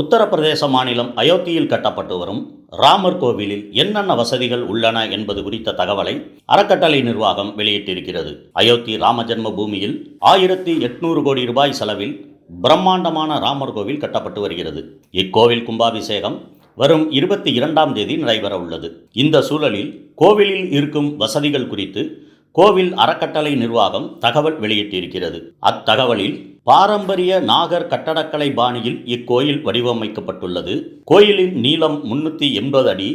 உத்தரப்பிரதேச மாநிலம் அயோத்தியில் கட்டப்பட்டு வரும் ராமர் கோவிலில் என்னென்ன வசதிகள் உள்ளன என்பது குறித்த தகவலை அறக்கட்டளை நிர்வாகம் வெளியிட்டிருக்கிறது. அயோத்தி ராமஜென்ம பூமியில் ஆயிரத்தி எட்நூறு கோடி ரூபாய் செலவில் பிரம்மாண்டமான ராமர் கோவில் கட்டப்பட்டு வருகிறது. இக்கோவில் கும்பாபிஷேகம் வரும் இருபத்தி இரண்டாம் தேதி நடைபெற உள்ளது. இந்த சூழலில் கோவிலில் இருக்கும் வசதிகள் குறித்து கோவில் அறக்கட்டளை நிர்வாகம் தகவல் வெளியிட்டிருக்கிறது. அத்தகவலில் பாரம்பரிய நாகர் கட்டடக்கலை பாணியில் இக்கோயில் வடிவமைக்கப்பட்டுள்ளது. கோயிலின் நீளம் முன்னூற்றி எண்பது அடி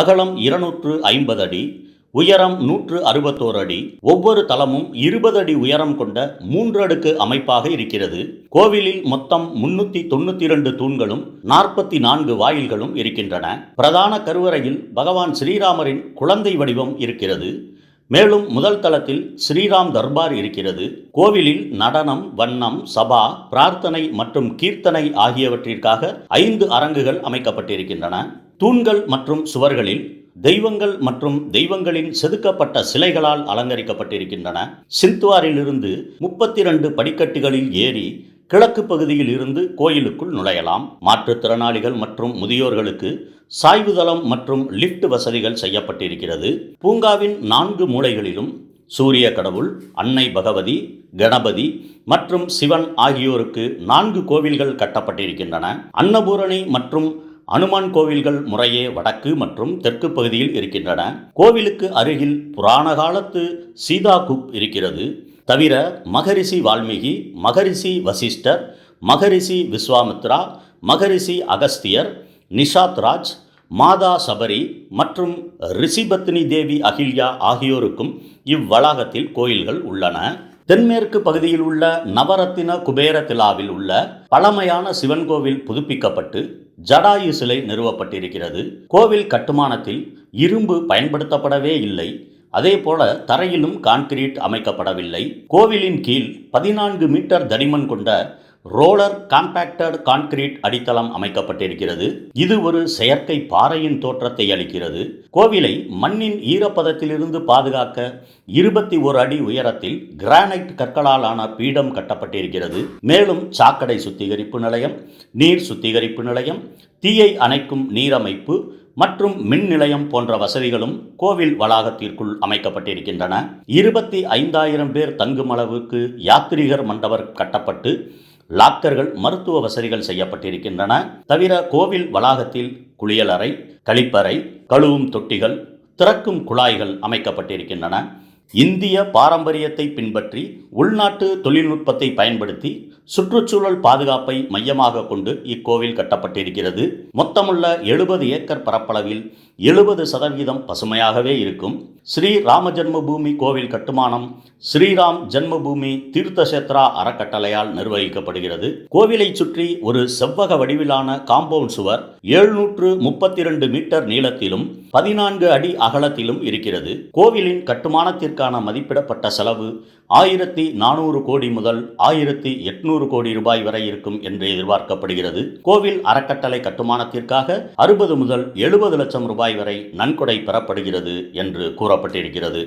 அகலம் இருநூற்று ஐம்பது அடி உயரம் நூற்று அறுபத்தோரு அடி ஒவ்வொரு தளமும் இருபது அடி உயரம் கொண்ட மூன்று அடுக்கு அமைப்பாக இருக்கிறது. கோவிலில் மொத்தம் முன்னூத்தி தொண்ணூத்தி இரண்டு தூண்களும் நாற்பத்தி நான்கு வாயில்களும் இருக்கின்றன. பிரதான கருவறையில் பகவான் ஸ்ரீராமரின் குழந்தை வடிவம் இருக்கிறது. மேலும் முதல் தளத்தில் ஸ்ரீராம் தர்பார் இருக்கிறது. கோவிலில் நடனம் வண்ணம் சபா பிரார்த்தனை மற்றும் கீர்த்தனை ஆகியவற்றிற்காக ஐந்து அரங்குகள் அமைக்கப்பட்டிருக்கின்றன. தூண்கள் மற்றும் சுவர்களில் தெய்வங்கள் மற்றும் தெய்வங்களின் செதுக்கப்பட்ட சிலைகளால் அலங்கரிக்கப்பட்டிருக்கின்றன. சிந்த்வாரிலிருந்து முப்பத்தி இரண்டு படிக்கட்டுகளில் ஏறி கிழக்கு பகுதியில் இருந்து கோயிலுக்குள் நுழையலாம். மாற்றுத்திறனாளிகள் மற்றும் முதியோர்களுக்கு சாய்வுதளம் மற்றும் லிஃப்ட் வசதிகள் செய்யப்பட்டிருக்கிறது. பூங்காவின் நான்கு மூலைகளிலும் சூரிய கடவுள் அன்னை பகவதி கணபதி மற்றும் சிவன் ஆகியோருக்கு நான்கு கோவில்கள் கட்டப்பட்டிருக்கின்றன. அன்னபூரணி மற்றும் அனுமான் கோவில்கள் முறையே வடக்கு மற்றும் தெற்கு பகுதியில் இருக்கின்றன. கோவிலுக்கு அருகில் புராண காலத்து சீதா குப் இருக்கிறது. தவிர மகரிஷி வால்மீகி மகரிஷி வசிஷ்டர் மகரிஷி விஸ்வாமித்ரா மகரிஷி அகஸ்தியர் நிஷாத் ராஜ் மாதா சபரி மற்றும் ரிஷிபத்னி தேவி அகில்யா ஆகியோருக்கும் இவ்வளாகத்தில் கோயில்கள் உள்ளன. தென்மேற்கு பகுதியில் உள்ள நவரத்தின குபேர திலாவில் உள்ள பழமையான சிவன் கோவில் புதுப்பிக்கப்பட்டு ஜடாயு சிலை நிறுவப்பட்டிருக்கிறது. கோவில் கட்டுமானத்தில் இரும்பு பயன்படுத்தப்படவே இல்லை. அதேபோல தரையிலும் கான்கிரீட் அமைக்கப்படவில்லை. கோவிலின் கீழ் பதினான்கு மீட்டர் தடிமன் கொண்ட ரோலர் காம்பேக்டட் கான்கிரீட் அடித்தளம் அமைக்கப்பட்டிருக்கிறது. இது ஒரு செயற்கை பாறையின் தோற்றத்தை அளிக்கிறது. கோவிலை மண்ணின் ஈரப்பதத்திலிருந்து பாதுகாக்க இருபத்தி ஒரு அடி உயரத்தில் கிரானைட் கற்களாலான பீடம் கட்டப்பட்டிருக்கிறது. மேலும் சாக்கடை சுத்திகரிப்பு நிலையம் நீர் சுத்திகரிப்பு நிலையம் தீயை அணைக்கும் நீரமைப்பு மற்றும் மின் நிலையம் போன்ற வசதிகளும் கோவில் வளாகத்திற்குள் அமைக்கப்பட்டிருக்கின்றன. இருபத்தி ஐந்தாயிரம் பேர் தங்கும் அளவுக்கு யாத்ரீகர் மண்டபம் கட்டப்பட்டு லாக்கர்கள் மருத்துவ வசதிகள் செய்யப்பட்டிருக்கின்றன. தவிர கோவில் வளாகத்தில் குளியலறை கழிப்பறை கழுவும் தொட்டிகள் திறக்கும் குழாய்கள் அமைக்கப்பட்டிருக்கின்றன. இந்திய பாரம்பரியத்தை பின்பற்றி உள்நாட்டு தொழில்நுட்பத்தை பயன்படுத்தி சுற்றுச்சூழல் பாதுகாப்பை மையமாக கொண்டு இக்கோவில் கட்டப்பட்டிருக்கிறது. மொத்தமுள்ள எழுபது ஏக்கர் பரப்பளவில் எழுபது சதவீதம் பசுமையாகவே இருக்கும். ஸ்ரீ ராம ஜென்மபூமி கோவில் கட்டுமானம் ஸ்ரீராம் ஜென்மபூமி தீர்த்தசேத்ரா அறக்கட்டளையால் நிர்வகிக்கப்படுகிறது. கோவிலை சுற்றி ஒரு செவ்வக வடிவிலான காம்பவுண்ட் சுவர் எழுநூற்று முப்பத்தி இரண்டு மீட்டர் நீளத்திலும் பதினான்கு அடி அகலத்திலும் இருக்கிறது. கோவிலின் கட்டுமானத்திற்கான மதிப்பிடப்பட்ட செலவு ஆயிரத்தி நானூறு கோடி முதல் ஆயிரத்தி எட்நூறு கோடி ரூபாய் வரை இருக்கும் என்று எதிர்பார்க்கப்படுகிறது. கோவில் அறக்கட்டளை கட்டுமானத்திற்காக அறுபது முதல் எழுபது லட்சம் ரூபாய் வரை நன்கொடை பெறப்படுகிறது என்று கூறப்பட்டிருக்கிறது